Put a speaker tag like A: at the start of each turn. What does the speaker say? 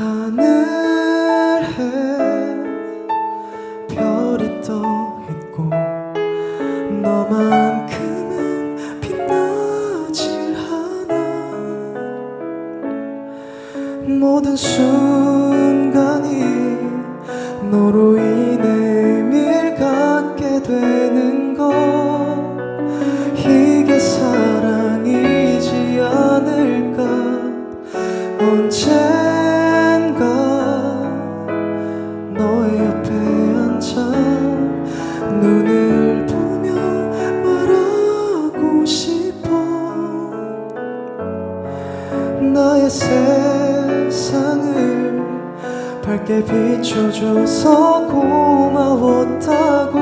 A: 하늘에 별이 떠 있고 너만큼은 빛나질 않아. 모든 순간이 너로 인해 의미를 갖게 되는 것. 이게 사랑이지 않을까? 언젠 나의 세상을 밝게 비춰줘서 고마웠다고